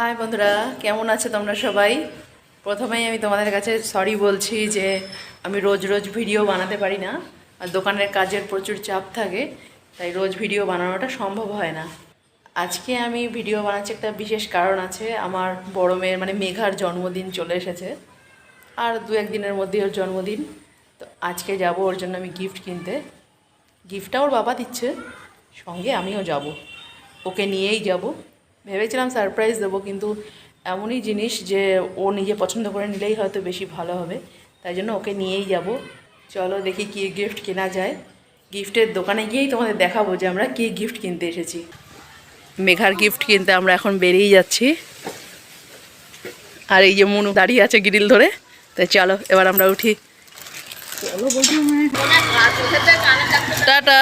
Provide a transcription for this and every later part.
High বন্ধুরা, কেমন আছো তোমরা সবাই? প্রথমেই আমি তোমাদের কাছে সরি বলছি যে আমি রোজ রোজ ভিডিও বানাতে পারি না, আর দোকানের কাজের প্রচুর চাপ থাকে, তাই রোজ ভিডিও বানানোটা সম্ভব হয় না। আজকে আমি ভিডিও বানাচ্ছি একটা বিশেষ কারণ আছে, আমার বড় মেয়ের মানে মেঘার জন্মদিন চলে এসেছে, আর দু একদিনের মধ্যে ওর জন্মদিন, তো আজকে যাব ওর জন্য আমি গিফট কিনতে। গিফটটা ওর বাবা দিচ্ছে, সঙ্গে আমিও যাব, ওকে নিয়েই যাব। ভেবেছিলাম সারপ্রাইজ দেবো কিন্তু এমনই জিনিস যে ও নিজে পছন্দ করে নিলেই হয়তো বেশি ভালো হবে। তাই জন্য ওকে নিয়েই যাব। চলো দেখি কী গিফট কেনা যায়। গিফটের দোকানে গিয়েই তোমাদের দেখাবো যে আমরা কী গিফট কিনতে এসেছি। মেঘার গিফট কিনতে আমরা এখন বেরিয়ে যাচ্ছি। আর এই যে মনু দাঁড়িয়ে আছে গ্রিল ধরে। তাই চলো এবার আমরা উঠি। টাটা।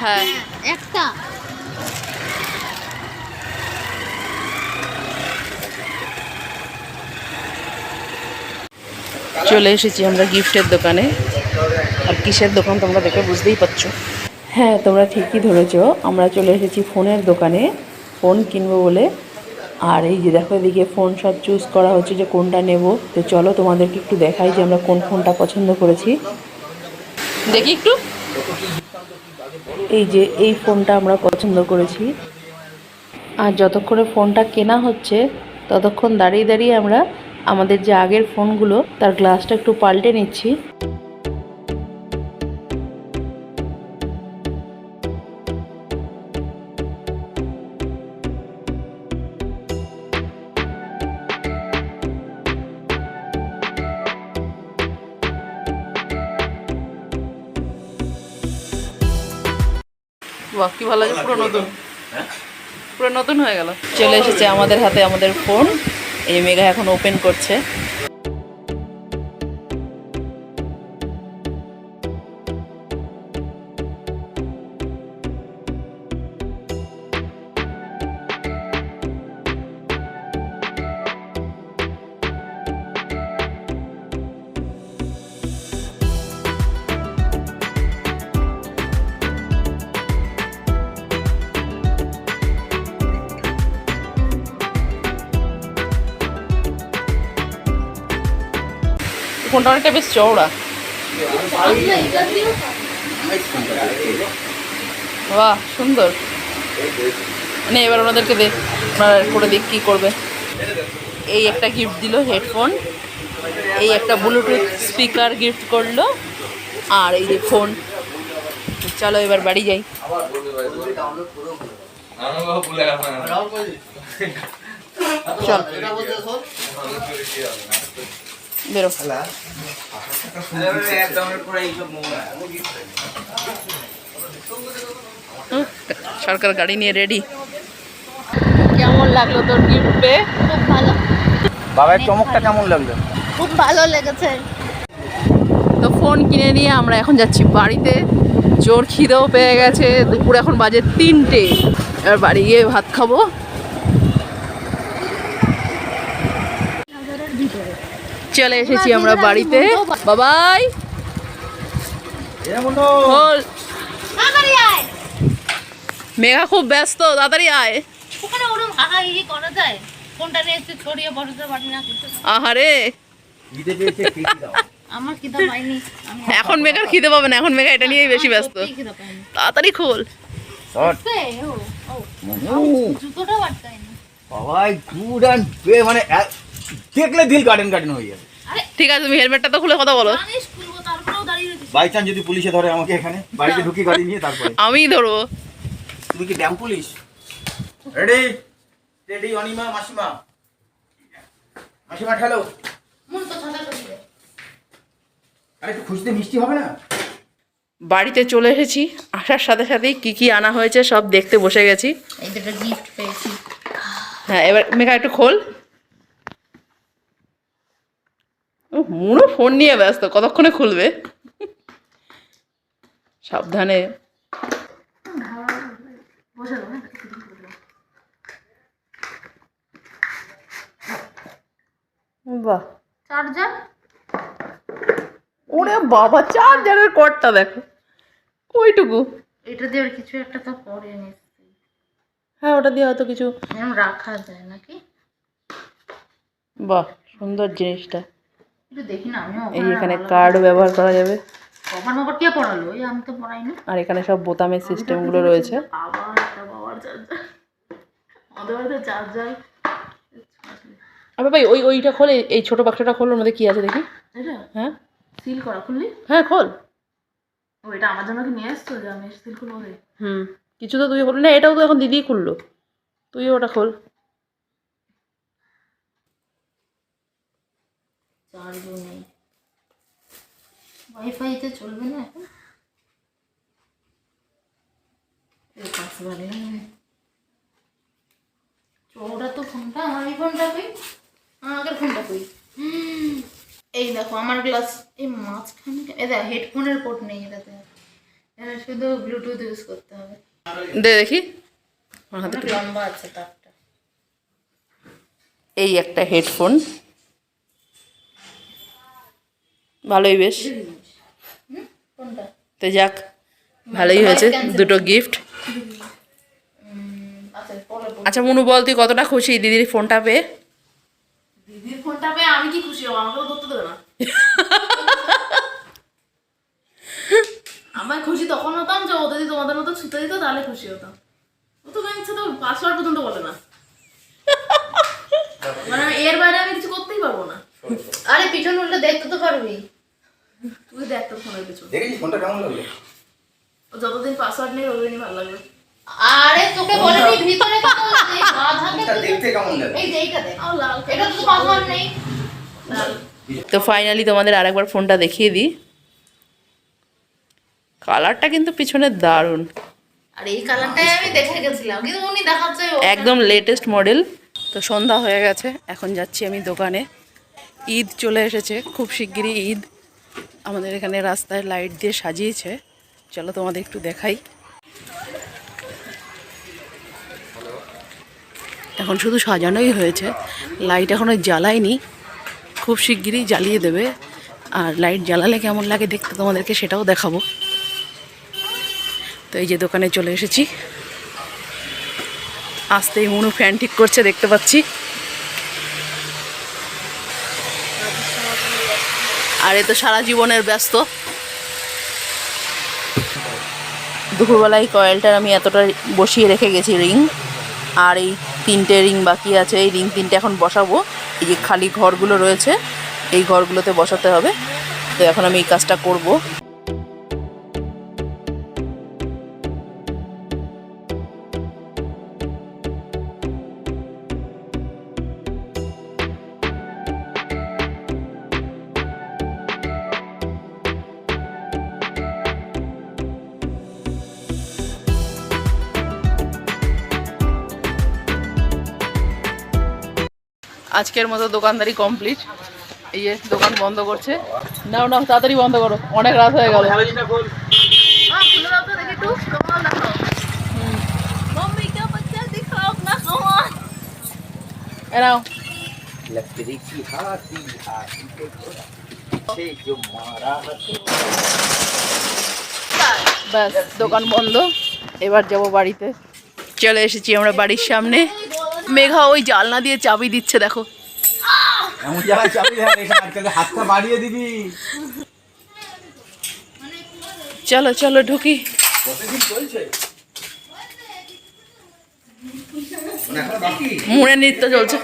হ্যাঁ। একটা। চলে এসেছি আমরা গিফটের দোকানে। আর কিসের দোকান তোমরা দেখে বুঝতেই পারছ। হ্যাঁ তোমরা ঠিকই ধরেছ। আমরা চলে এসেছি ফোনের দোকানে। ফোন কিনবো বলে। আর এই যে দেখো এদিকে ফোন সব চুজ করা হচ্ছে যে কোনটা নেব। তো চলো তোমাদেরকে একটু দেখাই যে আমরা কোন ফোনটা পছন্দ করেছি। দেখি একটু। এই যে এই ফোনটা আমরা পছন্দ করেছি। আর যতক্ষণে ফোনটা কেনা হচ্ছে, ততক্ষণ দাঁড়িয়ে দাঁড়িয়ে আমরা আমাদের যে আগের ফোনগুলো, তার গ্লাসটা একটু পাল্টে নিচ্ছি। বাহ কি ভালো লাগে পুরো নতুন। পুরো নতুন হয়ে গেল। চলে এসেছে আমাদের হাতে আমাদের ফোন। এই মেঘা এখন ওপেন করছে। ফোনটা অনেকটা বেশ চওড়া। বাহ, সুন্দর। মানে এবার ওনাদেরকে দে ওনারা করে দিক কী করবে। এই একটা গিফট দিল হেডফোন এই একটা ব্লুটুথ স্পিকার গিফট করল, আর এই যে ফোন চলো এবার বাড়ি যাই। চল। বেরো সরকার গাড়ি নিয়ে রেডি কেমন লাগল তোর গিফট পেয়ে খুব ভালো। বাবার চমকটা কেমন লাগল? খুব ভালো লেগেছে। তো ফোন কিনে নিয়ে আমরা এখন যাচ্ছি বাড়িতে। জোর খিদেও পেয়ে গেছে। দুপুর এখন বাজে তিনটে। এবার বাড়ি গিয়ে ভাত খাব। চলে এসেছি আমরা বাড়িতে। বাবাই। মেঘা খুব ব্যস্ত তাড়াতাড়ি আয়। আহারে। এখন মেঘার খিদে পাবে না এখন মেঘা এটা নিয়েই বেশি ব্যস্ত। তাড়াতাড়ি খোল। ও, বাবাই গুড অ্যান্ড মানে দেখলে দিল গার্ডেন গার্ডেন হয়ে যাবে। ঠিক আছে তুমি হেলমেটটা তো খুলে কথা বলো। বাই চান্স যদি পুলিশে ধরে আমাকে এখানে বাড়িতে ঢুকি গাড়ি নিয়ে তারপরে। আমিই ধরবো। তুমি কি ড্যাম পুলিশ রেডি রেডি অনিমা মাসিমা? মাসিমা ঠেলো মন তো ছাতা করে দে। আরে একটু খুশিতে মিষ্টি হবে না? বাড়িতে চলে এসেছি আসার সাথে সাথেই কি কি আনা হয়েছে সব দেখতে বসে গেছি। এই দুটো গিফট পেয়েছি। হ্যাঁ এবার মেঘা একটু খোল। মুনো ফোন নিয়ে ব্যস্ত কতক্ষণে খুলবে? সাবধানে। বাহ। চার্জার? ওরে বাবা চার্জারের কর্ডটা দেখো। ওইটুকু। এটা দিয়ে আর কিছু একটা তো পরে নিস হ্যাঁ ওটা দিয়ে হয়তো কিছু রাখা যায় নাকি? বাহ সুন্দর জিনিসটা। এই এখানে কার্ড ব্যবহার করা যাবে। কভার মাভার কে পড়ালো? ওই আমি তো পড়াইনি আর এখানে সব বোতামের সিস্টেমগুলো রয়েছে। আবার ভাই ওই ওইটা খোলে এই ছোট বাক্সটা খোল ওর মধ্যে কি আছে দেখি। হ্যাঁ? সিল করা খুললি? হ্যাঁ খোল। ও এটা আমার জন্য কি নিয়ে আসছো যে আমি সিল খুলবো হুম। কিছু তো তুই খোল না এটাও তো এখন দিদি খুললো। তুই ওটা খোল। চার্জও নেই। ওয়াইফাইতে চলবে না এখন? চৌড়া তো ফোনটা আমার এই ফোনটা কই? আগের ফোনটা কই? এই দেখো আমার গ্লাস এই মাঝখানে দেখ হেডফোনের পোর্ট নেই এটাতে। এটা শুধু ব্লুটুথ ইউজ করতে হবে। দে দেখি। লম্বা আছে তারটা। এই একটা হেডফোন ভালোই বেশ। হুম কোনটা তো যাক ভালোই হয়েছে দুটো গিফট আচ্ছা মনু বল তুই কতটা খুশি? দিদির ফোনটা পেয়ে। দিদির ফোনটা পেয়ে আমি কি খুশি হব? আমাকে তো ধরতে দেবে না। আমার খুশি তখন হতাম যে ও যদি তোমাদের মতো ছুতে দিত তাহলে খুশি হতাম। ও তো পাসওয়ার্ড পর্যন্ত বলে না। মানে এর বাইরে আমি কিছু করতেই পারব না। আরে পিছন উল্টে দেখতে তো পারবি। তুই দেখ তোর ফোনের পিছনে। দেখেছিস ফোনটা কেমন লাগল? ও যতদিন পাসওয়ার্ড নেই ততদিনই ভালো লাগবে। আরে তোকে বলেনি ভিতরে দেখতে কেমন লাগল? এই যে এইটা দেখ লাল এটা তো পাসওয়ার্ড নেই। তো ফাইনালি তোমাদের আরেকবার ফোনটা দেখিয়ে দিই। কালারটা কিন্তু পিছনে দারুণ। আর এই কালারটাই আমি দেখে গেছিলাম কিন্তু উনি দেখাচ্ছে একদম লেটেস্ট মডেল তো সন্ধ্যা হয়ে গেছে এখন যাচ্ছি আমি দোকানে। ঈদ চলে এসেছে খুব শিগগিরই ঈদ। আমাদের এখানে রাস্তায় লাইট দিয়ে সাজিয়েছে। চলো তোমাদের একটু দেখাই। এখন শুধু সাজানোই হয়েছে। লাইট এখনও জ্বালায়নি। খুব শিগগিরই জ্বালিয়ে দেবে। আর লাইট জ্বালালে কেমন লাগে দেখতে তোমাদেরকে সেটাও দেখাবো। তো এই যে দোকানে চলে এসেছি। আসতেই মনু ফ্যান ঠিক করছে, দেখতে পাচ্ছি। আর এ তো সারা জীবনের ব্যস্ত। দুপুরবেলায় কয়েলটার আমি এতটা বসিয়ে রেখে গেছি রিং, আর এই তিনটে রিং বাকি আছে। এই রিং তিনটে এখন বসাবো। এই যে খালি ঘরগুলো রয়েছে, এই ঘরগুলোতে বসাতে হবে। তো এখন আমি এই কাজটা করব। আজকের মতো দোকানদারি কমপ্লিট। এই দোকান বন্ধ করছে। নাও নাও তাড়াতাড়ি বন্ধ করো। অনেক রাত হয়ে গেল। ব্যাস দোকান বন্ধ। এবার যাব বাড়িতে। চলে এসেছি আমরা বাড়ির সামনে। মেঘা ওই জালনা দিয়ে চাবি দিচ্ছে দেখো। চলো চলো ঢুকি। মানে মুড়ে নৃত্য চলছে।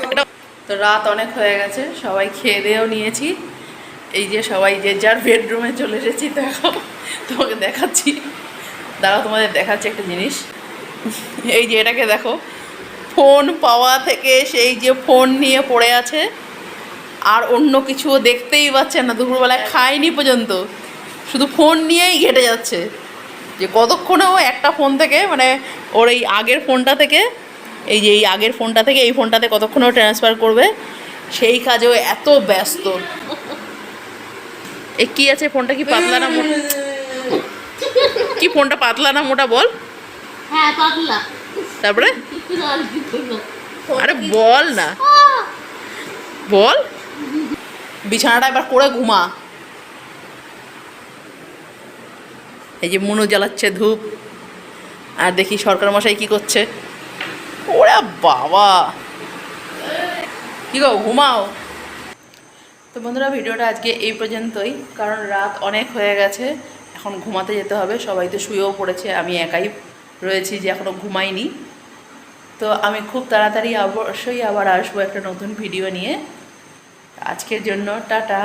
তো রাত অনেক হয়ে গেছে সবাই খেয়ে দিয়েও নিয়েছি। এই যে সবাই যে যার বেডরুমে চলে এসেছি দেখো তোমাকে দেখাচ্ছি। দাঁড়াও তোমাদের দেখাচ্ছি একটা জিনিস। এই যে এটাকে দেখো ফোন পাওয়া থেকে সেই যে ফোন নিয়ে পড়ে আছে, আর অন্য কিছুও দেখতেই পাচ্ছে না, দুপুরবেলায় খায়নি পর্যন্ত। শুধু ফোন নিয়েই ঘেটে যাচ্ছে। যে কতক্ষণেও একটা ফোন থেকে মানে ওর এই আগের ফোনটা থেকে, এই যে এই আগের ফোনটা থেকে, এই ফোনটাতে কতক্ষণেও ট্রান্সফার করবে, সেই কাজেও এত ব্যস্ত। এ কি আছে ফোনটা কি পাতলা না মোটা? কি ফোনটা পাতলা না মোটা বল? হ্যাঁ পাতলা। তারপরে? আরে বল না। বল। বিছানাটা এবার করে ঘুমা। এই যে মনো জ্বালাচ্ছে ধূপ। আর দেখি সরকার মশাই কি করছে। ওরা বাবা। কি গো, ঘুমাও। তো বন্ধুরা, ভিডিওটা আজকে এই পর্যন্তই। কারণ রাত অনেক হয়ে গেছে। এখন ঘুমাতে যেতে হবে। সবাই তো শুয়েও পড়েছে। আমি একাই রয়েছি যে এখনও ঘুমাইনি। তো আমি খুব তাড়াতাড়ি অবশ্যই আবার আসব একটা নতুন ভিডিও নিয়ে। আজকের জন্য টাটা।